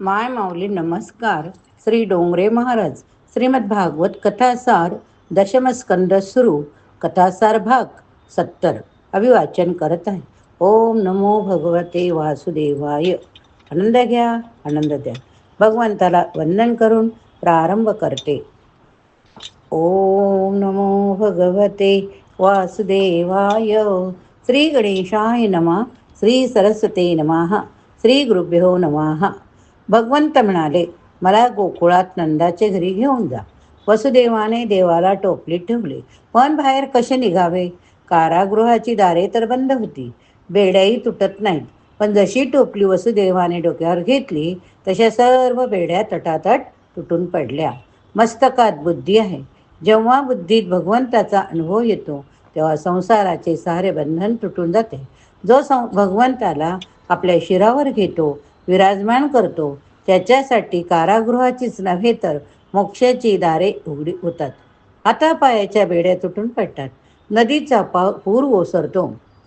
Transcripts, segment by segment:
माय माऊली नमस्कार. श्री डोंगरे महाराज. श्रीमद भागवत कथासार दशमस्कंद सुरू. कथासार भाग सत्तर. अभिवाचन करत आहे. ओम नमो भगवते वासुदेवाय. आनंद घ्या आनंद द्या. भगवंताला वंदन करून प्रारंभ करते. ओम नमो भगवते वासुदेवाय. श्री गणेशाय नमा. श्री सरस्वते नमः. श्री गुरुभ्यो नमः. भगवंत म्हणाले मला गोकुळात नंदाचे घरी घेऊन जा. वसुदेवाने देवाला टोपलीत ठेवले. पण बाहेर कसे निघावे? कारागृहाची दारे तर बंद होती. बेड्याही तुटत नाहीत. पण जशी टोपली वसुदेवाने डोक्यावर घेतली तशा सर्व बेड्या तटातट तुटून पडल्या. मस्तकात बुद्धी आहे. जेव्हा बुद्धीत भगवंताचा अनुभव येतो तेव्हा संसाराचे सारे बंधन तुटून जाते. जो सं भगवंताला आपल्या शिरावर घेतो विराजमान करतो. त्याच्यासाठी कारागृहाचीच नव्हे तर मोक्षाची दारे उघडी होतात. आता पायाच्या बेड्या तुटून पडतात. नदीचा पा पूर ओसरतो.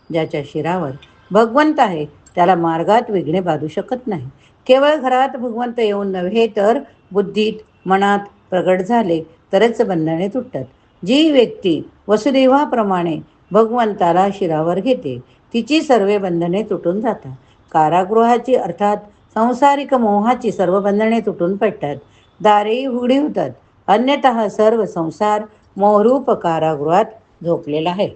ज्याच्या शिरावर भगवंत आहे त्याला मार्गात विघ्ने बाधू शकत नाही. केवळ घरात भगवंत येऊन नव्हे तर बुद्धीत मनात प्रगट झाले तरच बंधने तुटतात. जी व्यक्ती वसुदेवाप्रमाणे भगवंताला शिरावर घेते तिची सर्व बंधने तुटून जातात. कारागृहाची अर्थात संसारिक मोहाची सर्व बंधने तुटून पडतात. दारेही उघडी होतात. अन्यतः सर्व संसार मोहरूप कारागृहात झोपलेला आहे.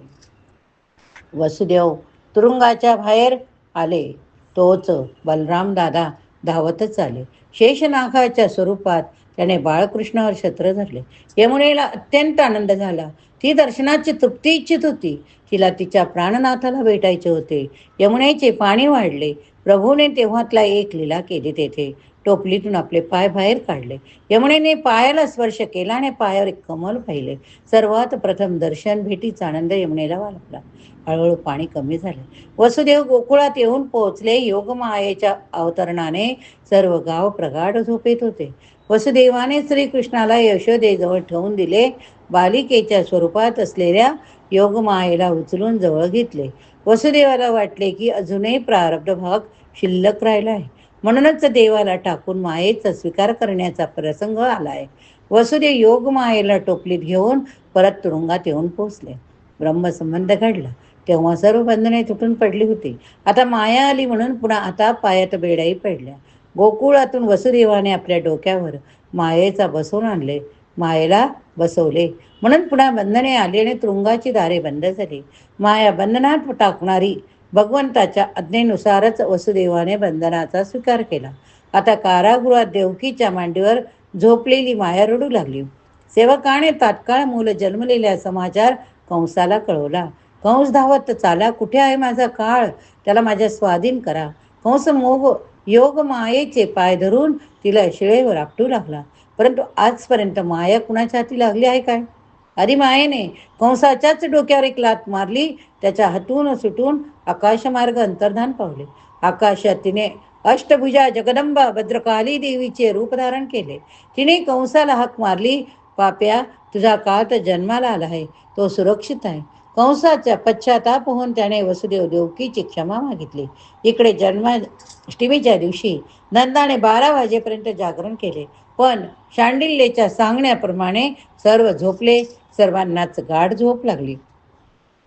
वसुदेव तुरुंगाच्या बाहेर आले. तोच बलराम दादा धावतच आले. शेषनागाच्या स्वरूपात त्याने बाळकृष्णावर छत्र धरले. यमुनेला अत्यंत आनंद झाला. ती दर्शनाची तृप्ती इच्छित होती. तिला तिच्या प्राणनाथाला भेटायचे होते. यमुनेचे पाणी वाढले. प्रभूने तेव्हातला एक लीला केली तेथे. टोपलीतून आपले पाय बाहेर काढले. यमुनेने पायाला स्पर्श केला आणि पायावर एक कमल पाहिले. सर्वात प्रथम दर्शन भेटीचा आनंद यमुनेला वाटला. हळूहळू पाणी कमी झाले. वसुदेव गोकुळात येऊन पोहोचले. योगमायेच्या अवतरणाने सर्व गाव प्रगाढ झोपेत होते. वसुदेवाने श्रीकृष्णाला यशोदेजवळ ठेवून दिले. बालिकेच्या स्वरूपात असलेल्या योगमायेला उचलून जवळ घेतले. वसुदेवाला वाटले की अजूनही प्रारब्ध भाग शिल्लक राहिला आहे. म्हणूनच देवाला टाकून मायेचा स्वीकार करण्याचा प्रसंग आला आहे वसुदेव योग मायेला टोपलीत घेऊन परत तुरुंगात येऊन पोहोचले. ब्रह्मसंबंध घडला. तेव्हा सर्व बंधने तुटून पडली होती. आता माया आली म्हणून पुन्हा आता पायात बेड्याही पडल्या. गोकुळातून वसुदेवाने आपल्या डोक्यावर मायेचा बसवून आणले. मायेला बसवले. म्हणून पुन्हा बंधने आली आणि तुरुंगाची दारे बंद झाली. माया बंधनात टाकणारी भगवंताच्या आज्ञेनुसारच वसुदेवाने बंधनाचा स्वीकार केला. आता कारागृहात देवकीच्या मांडीवर झोपलेली माया रडू लागली. सेवकाने तात्काळ मूल जन्मलेल्या समाचार कंसाला कळवला. कंस धावत चाला कुठे आहे माझा काळ? त्याला माझ्या स्वाधीन करा. कंस मोग योग मायेचे पाय धरून तिला शिळेवर आपटू लागला. परंतु आजपर्यंत माया कुणाच्या हाती लागली आहे काय? अरे मायेने कंसाच्याच डोक्यावर एक लात मारली त्याच्या हातून सुटून आकाशमार्ग अंतर्धान पावले. आकाशात तिने अष्टभुजा जगदंबा भद्रकाली देवीचे रूप धारण केले. तिने कंसाला हाक मारली पाप्या तुझा काळ तर जन्माला आला आहे तो सुरक्षित आहे. कंसाचा पश्चाताप होऊन त्याने वसुदेव देवकीची क्षमा मागितली. इकडे जन्माष्टमीच्या दिवशी नंदाने बारा वाजेपर्यंत जागरण केले. पण शांडिल्येच्या सांगण्याप्रमाणे सर्व झोपले सर्वांनाच गाढ झोप लागली.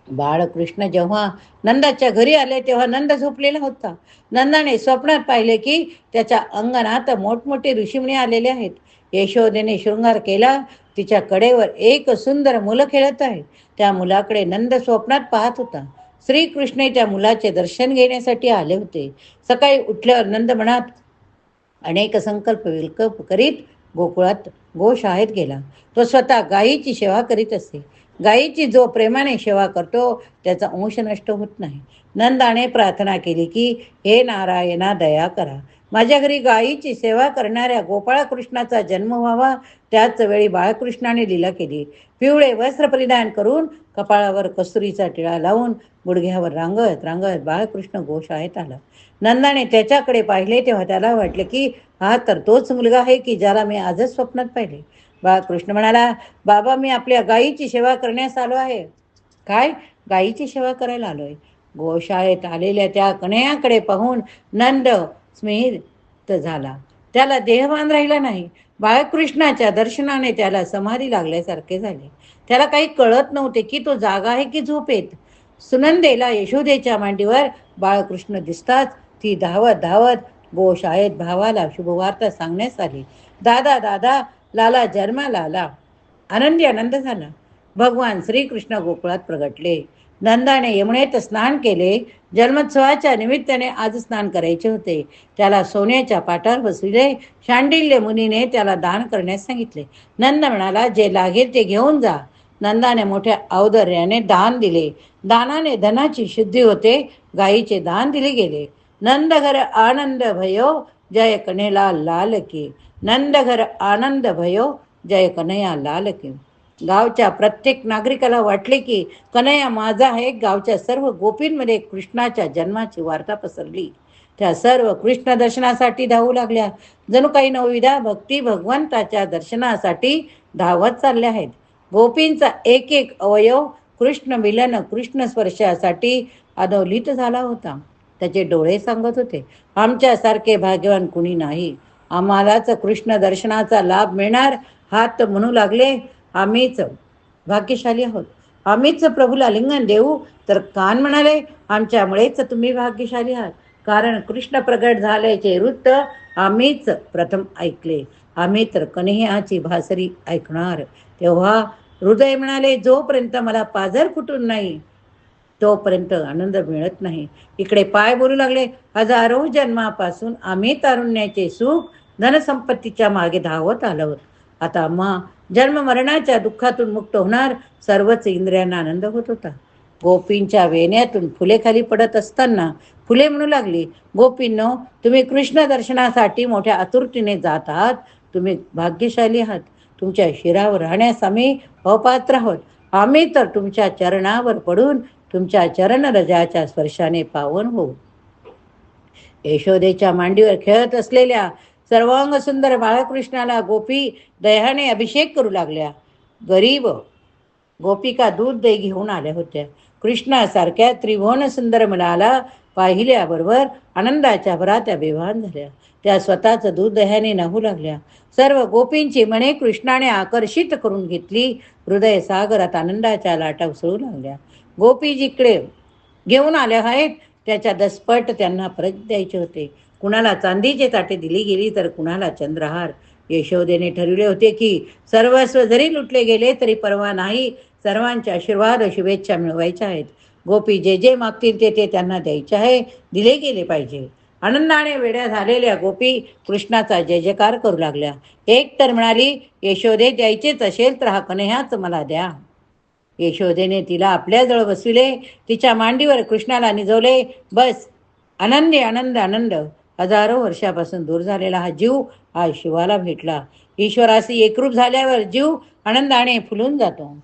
बाळकृष्ण जेव्हा नंदाच्या घरी आले तेव्हा नंद झोपलेला होता. नंदाने स्वप्नात पाहिले की त्याच्या अंगणात मोठमोठे ऋषिमणी आलेले आहेत. यशोदेने शृंगार केला तिच्या कडेवर एक सुंदर मुलं खेळत आहे त्या मुलाकडे नंद स्वप्नात पाहत होता. श्रीकृष्ण त्या मुलाचे दर्शन घेण्यासाठी आले होते. सकाळी उठल्यावर नंद म्हणत अनेक संकल्प विकल्प करीत गोकुळात गोशाळेत गेला. तो स्वतः गायीची सेवा करीत असे गायीची जो प्रेमाने सेवा करतो त्याचा अंश नष्ट होत नाही. नंदाने प्रार्थना केली की हे नारायणा दया करा. माझ्या घरी गायीची सेवा करणाऱ्या गोपाळकृष्णाचा जन्म व्हावा त्याच वेळी बाळकृष्णाने लीला केली. पिवळे वस्त्र परिधान करून कपाळावर कसुरीचा टिळा लावून गुडघ्यावर रांगत रांगत बाळकृष्ण गोशाळेत आला. नंदाने त्याच्याकडे पाहिले तेव्हा त्याला वाटले की हा तर तोच मुलगा आहे की ज्याला मी आजच स्वप्नात पाहिले. बाळकृष्ण म्हणाला बाबा मी आपल्या गायीची सेवा करण्यास आलो आहे. काय? गायीची सेवा करायला आलोय? गोशाळेत आलेल्या त्या कन्याकडे पाहून नंद स्मित झाला. त्याला देहभान राहिला नाही. बाळकृष्णाच्या दर्शनाने त्याला समाधी लागल्यासारखे झाले. त्याला काही कळत नव्हते की तो जागा आहे की झोपेत सुनंदेला यशोदेच्या मांडीवर बाळकृष्ण दिसताच ती धावत धावत गोशाळेत भावाला शुभवार्ता सांगण्यास आली. दादा दादा लाला जन्माला आला. आनंदी आनंद झाला. भगवान श्रीकृष्ण गोकुळात प्रगटले. नंदाने यमुनेत स्नान केले. जन्मोत्सवाच्या निमित्ताने आज स्नान करायचे होते. त्याला सोन्याच्या पाटावर बसविले. शांडिल्य मुनीने त्याला दान करण्यास सांगितले. नंद म्हणाला जे लागेल ते घेऊन जा. नंदाने मोठ्या औदर्याने दान दिले. दानाने धनाची शुद्धी होते. गायीचे दान दिले गेले. नंदघर आनंद भयो जय कन्हेला लाल की. नंदघर आनंद भयो जय कन्हैया लाल की. गावच्या प्रत्येक नागरिकाला वाटले की कन्हैया माझा आहे गावच्या सर्व गोपींमध्ये कृष्णाच्या जन्माची वार्ता पसरली. त्या सर्व कृष्ण दर्शनासाठी धावू लागल्या. जणू काही नवविधा भक्ती भगवंताच्या दर्शनासाठी धावत चालल्या आहेत. गोपींचा एक एक अवयव कृष्ण मिलन कृष्ण स्पर्शासाठी अधोलित झाला होता. त्याचे डोळे सांगत होते. आमच्यासारखे भाग्यवान कुणी नाही. आम्हालाच कृष्ण दर्शनाचा लाभ मिळणार हात म्हणू लागले. आम्हीच भाग्यशाली आहोत. आम्हीच प्रभूला लिंगन देऊ. तर कान म्हणाले आमच्यामुळेच तुम्ही भाग्यशाली आहात. कारण कृष्ण प्रगट झाल्याचे वृत्त आम्हीच प्रथम ऐकले. आम्ही तर कन्हेयाची भासरी ऐकणार. तेव्हा हृदय म्हणाले जोपर्यंत मला पाझर फुटून नाही तोपर्यंत आनंद मिळत नाही. इकडे पाय बोलू लागले हजारो जन्मापासून आम्ही तारुण्याचे सुख धनसंपत्तीच्या मागे धावत आलो आता मा जन्म मरणाच्या दुःखातून मुक्त होणार सर्वच इंद्रियांना आनंद होत होता. गोपींच्या वेण्यातून फुले खाली पडत असताना फुले म्हणू लागली गोपींनो तुम्ही कृष्ण दर्शनासाठी मोठ्या आतुरतीने जात आहात. तुम्ही भाग्यशाली आहात. तुमच्या शिरावर राहण्यास आम्ही अपात्र आहोत. आम्ही तर तुमच्या चरणावर पडून तुमच्या चरण रजाच्या स्पर्शाने पावन होऊ. यशोदेच्या मांडीवर खेळत असलेल्या सर्वांग सुंदर बाळकृष्णाला गोपी दह्याने अभिषेक करू लागल्या. गरीब गोपिका दूध दही घेऊन आल्या होत्या. कृष्णासारख्या त्रिभुवन सुंदर मुलाला पाहिल्याबरोबर आनंदाच्या भरात त्या बेभान झाल्या. त्या स्वतःचं दूध दह्याने नाहू लागल्या. सर्व गोपींची मने कृष्णाने आकर्षित करून घेतली. हृदय सागरात आनंदाच्या लाटा उसळू लागल्या. गोपी जिकडे घेऊन आल्या आहेत त्याच्या दसपट त्यांना परत द्यायचे होते. कुणाला चांदीचे ताटे दिली गेली तर कुणाला चंद्रहार? यशोदेने ठरविले होते की सर्वस्व जरी लुटले गेले तरी परवा नाही. सर्वांचे आशीर्वाद शुभेच्छा मिळवायच्या आहेत. गोपी जे जे मागतील ते ते त्यांना द्यायचे आहे. दिले गेले पाहिजे. आनंदाने वेड्या झालेल्या गोपी कृष्णाचा जय जयकार करू लागल्या. एक तर म्हणाली यशोदे द्यायचेच असेल तर हा कन्ह्याच मला द्या. यशोदेने तिला आपल्याजवळ बसविले. तिच्या मांडीवर कृष्णाला निजवले. बस. आनंदी आनंद आनंद हजारो वर्षापासून दूर झालेला हा जीव आज शिवाला भेटला. ईश्वराशी एकरूप झाल्यावर जीव आनंदाने फुलून जातो.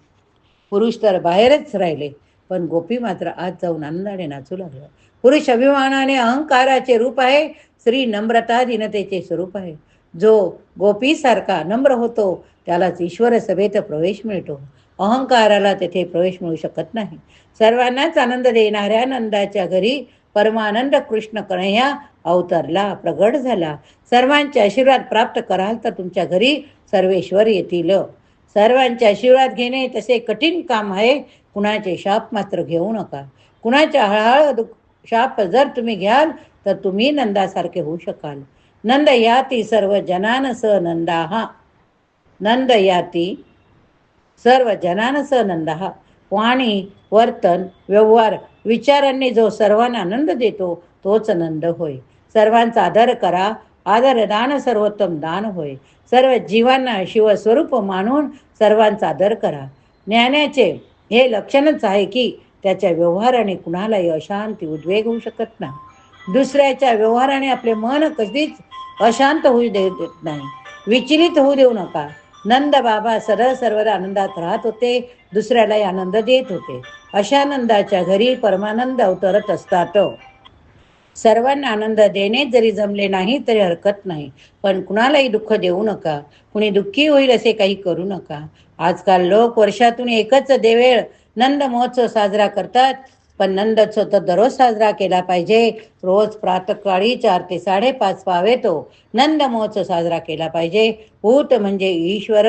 पुरुष तर बाहेरच राहिले पण गोपी मात्र आज जाऊन आनंदाने नाचू लागला. पुरुष अभिमानाने अहंकाराचे रूप आहे स्त्री नम्रता दिनतेचे स्वरूप आहे. जो गोपीसारखा नम्र होतो त्यालाच ईश्वर सभेत प्रवेश मिळतो. अहंकाराला तेथे प्रवेश मिळू शकत नाही. सर्वांनाच आनंद देणाऱ्या नंदाच्या घरी परमानंद कृष्ण कन्हैया अवतरला प्रगट झाला. सर्वांचे आशीर्वाद प्राप्त कराल तर तुमच्या घरी सर्वेश्वर येतील. सर्वांचे आशीर्वाद घेणे तसे कठीण काम आहे. कुणाचे शाप मात्र घेऊ नका. कुणाच्या हळहळ शाप जर तुम्ही घ्याल तर तुम्ही नंदासारखे होऊ शकाल. नंद याती सर्व जनान स नंदा हा नंद याती सर्व जनान स नंदा हा वाणी वर्तन व्यवहार विचारांनी जो सर्वांना आनंद देतो तोच आनंद होय. सर्वांचा आदर करा आदर दान सर्वोत्तम दान होय. सर्व जीवांना शिवस्वरूप मानून सर्वांचा आदर करा. ज्ञानाचे हे लक्षणच आहे की त्याच्या व्यवहाराने कुणालाही अशांती उद्वेग होऊ शकत नाही. दुसऱ्याच्या व्यवहाराने आपले मन कधीच अशांत होऊ देत नाही. विचलित होऊ देऊ नका. नंद बाबा सरळ सर्वदा आनंदात राहत होते. दुसऱ्यालाही आनंद देत होते. अशा आनंदाच्या घरी परमानंद अवतरत असतात. सर्वांना आनंद देणे जरी जमले नाही तरी हरकत नाही. पण कुणालाही दुःख देऊ नका. कुणी दुःखी होईल असे काही करू नका. आजकाल लोक वर्षातून एकच देवेळ नंद महोत्सव साजरा करतात. पण नंदोत्सव तर दररोज साजरा केला पाहिजे. रोज प्रातकाळी चार ते साडेपाच पावे तो नंद महोत्सव साजरा केला पाहिजे. ऊत म्हणजे ईश्वर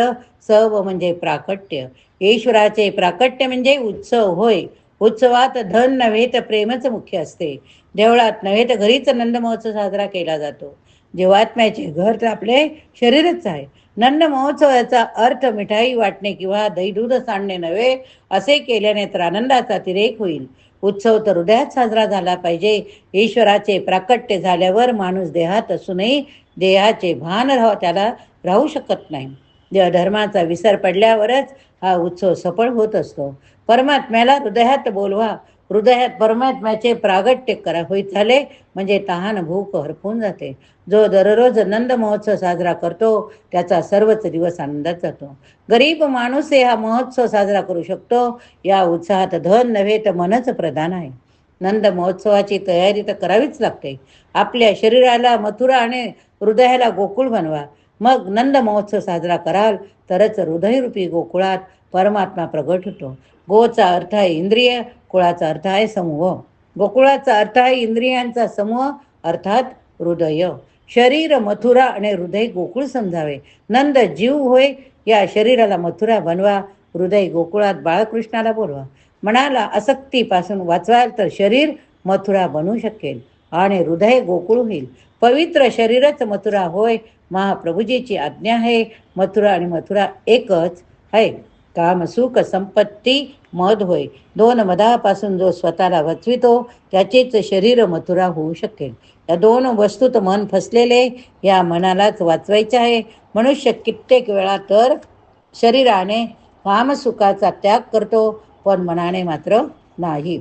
सव म्हणजे प्राकट्य. ईश्वराचे प्राकट्य म्हणजे उत्सव होय. उत्सवात धन नव्हे तर प्रेमच मुख्य असते. देवळात नव्हे तर घरीच नंद महोत्सव साजरा केला जातो. जीवात्म्याचे घर तर आपले शरीरच आहे. नंद महोत्सवाचा अर्थ मिठाई वाटणे किंवा दही दूध सांडणे नव्हे असे केल्याने तर आनंदाचा तिरेक होईल. उत्सव तर हृदयात साजरा झाला पाहिजे. ईश्वराचे प्राकट्य झाल्यावर माणूस देहात असूनही देहाचे भान राह त्याला राहू शकत नाही. धर्माचा विसर पडल्यावरच हा उत्सव सफळ होत असतो. परमात्म्याला हृदयात बोलवा. हृदयात परमात्म्याचे प्रागट्य करा होईत झाले म्हणजे तहान भूक हरपून जाते. जो दररोज नंद महोत्सव साजरा करतो त्याचा सर्वच दिवस आनंदात जातो. गरीब माणूस हा महोत्सव साजरा करू शकतो या उत्साहात धन नव्हे तर मनच प्रधान आहे. नंद महोत्सवाची तयारी तर करावीच लागते. आपल्या शरीराला मथुरा आणि हृदयाला गोकुळ बनवा. मग नंद महोत्सव साजरा कराल तरच हृदयरूपी गोकुळात परमात्मा प्रगट होतो. गोचा अर्थ आहे इंद्रिय कुळाचा अर्थ आहे समूह. गोकुळाचा अर्थ आहे इंद्रियांचा समूह अर्थात हृदय. शरीर मथुरा आणि हृदय गोकुळ समजावे. नंद जीव होय या शरीराला मथुरा बनवा हृदय गोकुळात बाळकृष्णाला बोलवा. मनाला आसक्तीपासून वाचवाल तर शरीर मथुरा बनू शकेल आणि हृदय गोकुळ होईल. पवित्र शरीरच मथुरा होय महाप्रभूजीची आज्ञा आहे मथुरा आणि मथुरा एकच आहे. काम सुख संपत्ती मध होय. दोन मधापासून जो स्वतःला वचवितो त्याचेच शरीर मथुरा होऊ शकेल. या दोन वस्तूत मन फसलेले या मनालाच वाचवायचे आहे. मनुष्य कित्येक वेळा तर शरीराने कामसुखाचा त्याग करतो पण मनाने मात्र नाही.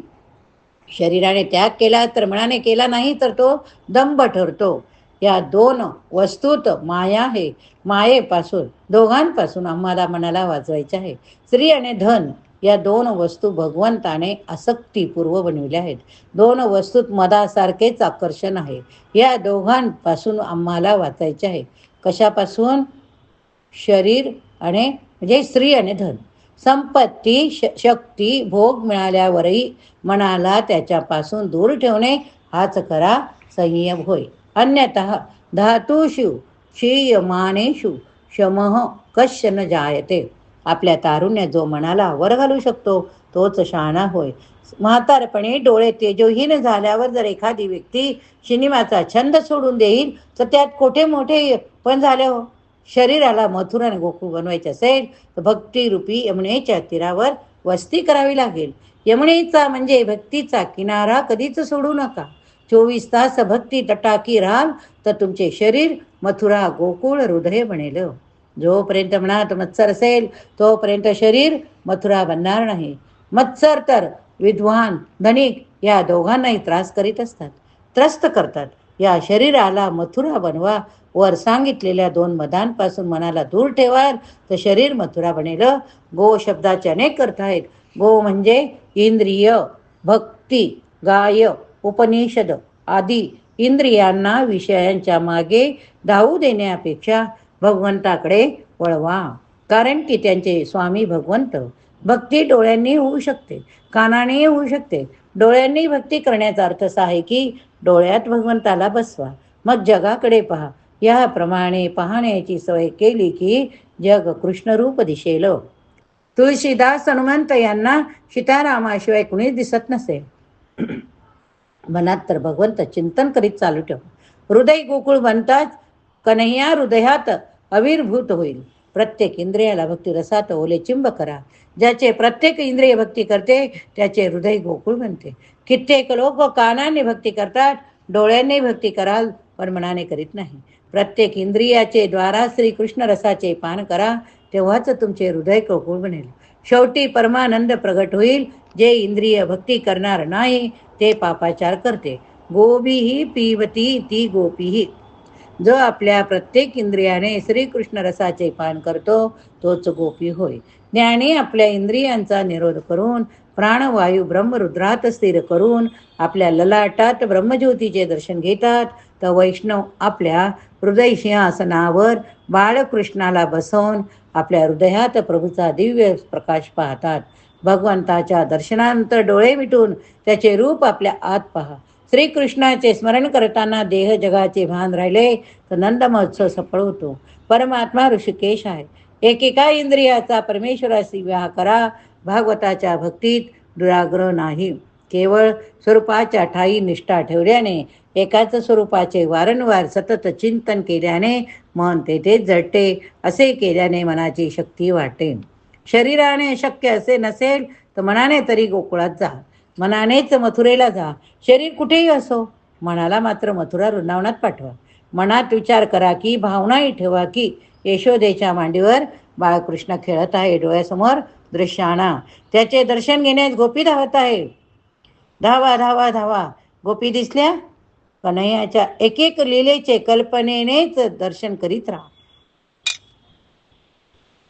शरीराने त्याग केला तर मनाने केला नाही तर तो दंभ ठरतो. या दोन वस्तूत माया आहे. मायेपासून दोघांपासून आम्हाला मनाला वाचवायचे आहे. स्त्री आणि धन या दोन वस्तू भगवंताने आसक्तीपूर्व बनविल्या आहेत. दोन वस्तूत मदासारखेच आकर्षण आहे. या दोघांपासून आम्हाला वाचायचे आहे. कशापासून? शरीर आणि म्हणजे स्त्री आणि धन. संपत्ती श शक्ती भोग मिळाल्यावरही मनाला त्याच्यापासून दूर ठेवणे हाच खरा संयम होय. अन्यतः धातुषु क्षीयमानेषु शमः कश्य जायते. आपल्या तारुण्यात जो मनाला वर घालू शकतो तोच शहाणा होय. म्हातारपणे डोळे तेजोहीन झाल्यावर जर एखादी व्यक्ती सिनेमाचा छंद सोडून देईल तर त्यात कोठे मोठे पण झाले हो. शरीराला मथुर आणि गोकुळ बनवायचे असेल तर भक्तिरूपी यमुनेच्या तीरावर वस्ती करावी लागेल. यमुनेचा म्हणजे भक्तीचा किनारा कधीच सोडू नका. चोवीस तास भक्ती तटाकी राहाल तर तुमचे शरीर मथुरा गोकुळ हृदय बनेल. जोपर्यंत मनात मत्सर असेल तोपर्यंत शरीर मथुरा बनणार नाही. मत्सर तर विद्वान धनिक या दोघांनाही त्रास करीत असतात. त्रस्त करतात. या शरीराला मथुरा बनवा. वर सांगितलेल्या दोन मदांपासून मनाला दूर ठेवाल तर शरीर मथुरा बनेल. गो शब्दाचे अनेक अर्थ आहेत. गो म्हणजे इंद्रिय भक्ती गाय उपनिषद आदी इंद्रियांना विषयांच्या मागे धावू देण्यापेक्षा भगवंताकडे वळवा. कारण की त्यांचे स्वामी भगवंत भक्ती डोळ्यांनी होऊ शकते कानाने होऊ शकते. डोळ्यांनी भक्ती करण्याचा अर्थ असा आहे की डोळ्यात भगवंताला बसवा. मग जगाकडे पहा. याप्रमाणे पाहण्याची सवय केली की जग कृष्णरूप दिसेल तुळशीदास हनुमंत यांना सीतारामाशिवाय कुणीच दिसत नसे. मनात तर भगवंत चिंतन करीत चालू ठेव. हृदय गोकुळ बनताच कन्हैया हृदयात आविर्भूत होईल. प्रत्येक इंद्रियाला भक्ती रसात ओले चिंब करा. ज्याचे प्रत्येक इंद्रिय भक्ती करते त्याचे हृदय गोकुळ बनते. कित्येक लोक कानाने भक्ती करतात डोळ्यांनी भक्ती कराल पण मनाने करीत नाही. प्रत्येक इंद्रियाचे द्वारा श्रीकृष्ण रसाचे पान करा तेव्हाच तुमचे हृदय गोकुळ बनेल. शेवटी परमानंद प्रगट होईल. जे इंद्रिय भक्ती करणार नाही ते पापाचार करते. गोबीही पिवती ती गोपीही जो आपल्या प्रत्येक इंद्रियाने श्रीकृष्ण रसाचे पान करतो तोच गोपी होय. ज्ञानी आपल्या इंद्रियांचा निरोध करून प्राणवायू ब्रह्मरुद्रात स्थिर करून आपल्या ललाटात ब्रह्मज्योतीचे दर्शन घेतात तर वैष्णव आपल्या हृदय सिंहासनावर बाळकृष्णाला बसवून आपल्या हृदयात प्रभूचा दिव्य प्रकाश पाहतात. भगवंताच्या दर्शनानंतर डोळे मिटून त्याचे रूप आपल्या आत पहा. श्रीकृष्णाचे स्मरण करताना देह जगाचे भान राहिले तर नंद महोत्सव सफळ होतो. परमात्मा ऋषिकेश आहे. एकेका इंद्रियाचा परमेश्वराशी विवाह करा भागवताच्या भक्तीत दुराग्रह नाही. केवळ स्वरूपाच्या ठाई निष्ठा ठेवल्याने एकाच स्वरूपाचे वारंवार सतत चिंतन केल्याने मन तेथे जडते असे केल्याने मनाची शक्ती वाटे शरीराने शक्य असे नसेल तर मनाने तरी गोकुळात जा. मनानेच मथुरेला जा. शरीर कुठेही असो मनाला मात्र मथुरा वृंदावनात पाठवा. मनात विचार करा की भावनाही ठेवा की यशोदेच्या मांडीवर बाळकृष्ण खेळत आहे डोळ्यासमोर दृश्य आणा त्याचे दर्शन घेण्यास गोपी धावत आहे. धावा धावा धावा. गोपी दिसल्या? कन्हैयाच्या एक एक लिलेचे कल्पनेनेच दर्शन करीत राहा.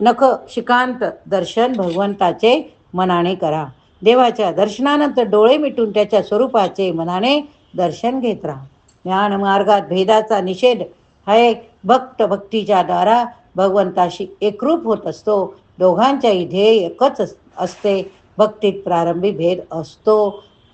नख शिकांत दर्शन भगवंताचे मनाने करा. देवाच्या दर्शनानंतर डोळे मिटून त्याच्या स्वरूपाचे मनाने दर्शन घेत राहा. ज्ञान मार्गात भेदाचा निषेध हा एक भक्त भक्तीच्या द्वारा भगवंताशी एकरूप होत असतो. दोघांच्याही ध्येय एकच असते. भक्तीत प्रारंभी भेद असतो.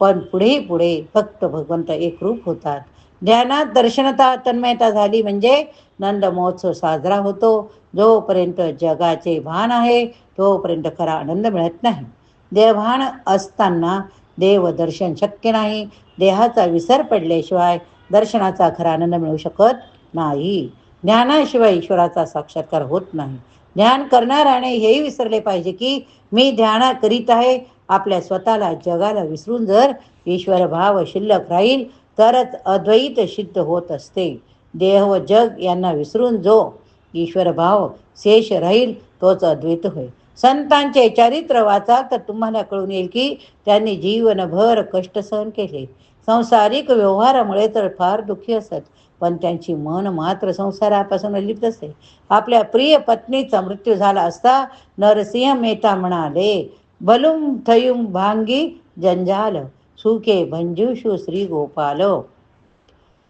पण पुढे पुढे भक्त भगवंत एकरूप होतात. ध्यानात दर्शनता तन्मयता झाली म्हणजे नंद महोत्सव साजरा होतो. जोपर्यंत जगाचे भान आहे तोपर्यंत खरा आनंद मिळत नाही. देवभान असताना देव दर्शन शक्य नाही. देहाचा विसर पडल्याशिवाय दर्शनाचा खरा आनंद मिळू शकत नाही. ज्ञानाशिवाय ईश्वराचा साक्षात्कार होत नाही. ध्यान करणाऱ्याने हेही विसरले पाहिजे की मी ध्यान करीत आहे. आपल्या स्वतःला जगाला विसरून जर ईश्वर भाव शिल्लक राहील तरच अद्वैत सिद्ध होत असते. देह व जग यांना विसरून जो ईश्वर भाव शेष राहील तोच अद्वैत होय. संतांचे चरित्र वाचाल तर तुम्हाला कळून येईल की त्यांनी जीवनभर कष्ट सहन केले. संसारिक व्यवहारामुळे तर फार दुःखी असत पण त्यांची मन मात्र संसारापासून लिप्त असते आपल्या प्रिय पत्नीचा मृत्यू झाला असता नरसिंह मेहता म्हणाले बलुम थयुम भांगी जंजाल सुके भंजूषु श्री गोपाल.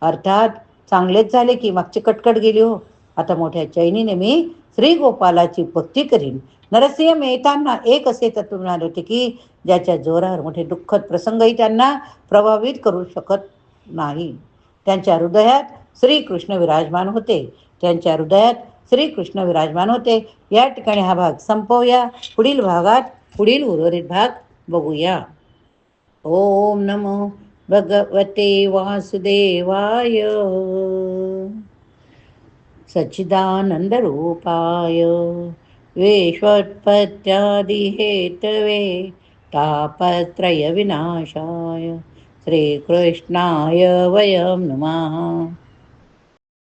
अर्थात चांगलेच झाले की मागची कटकट गेली हो. आता मोठ्या चैनीने मी श्री गोपालाची भक्ती करीन. नरसिंह मेहतांना एक असे तत्व मिळाले होते की ज्याच्या जोरावर मोठे दुःखद प्रसंगही त्यांना प्रभावित करू शकत नाही. त्यांच्या हृदयात श्रीकृष्ण विराजमान होते. त्यांच्या हृदयात श्रीकृष्ण विराजमान होते. या ठिकाणी हा भाग संपवूया. पुढील भागात पुढील उर्वरित भाग बघूया. ओम नमो भगवते वासुदेवाय. सच्चिदानन्दरूपाय विश्वोत्पत्त्यादिहेतवे तापत्रयविनाशाय श्रीकृष्णाय वयं नमः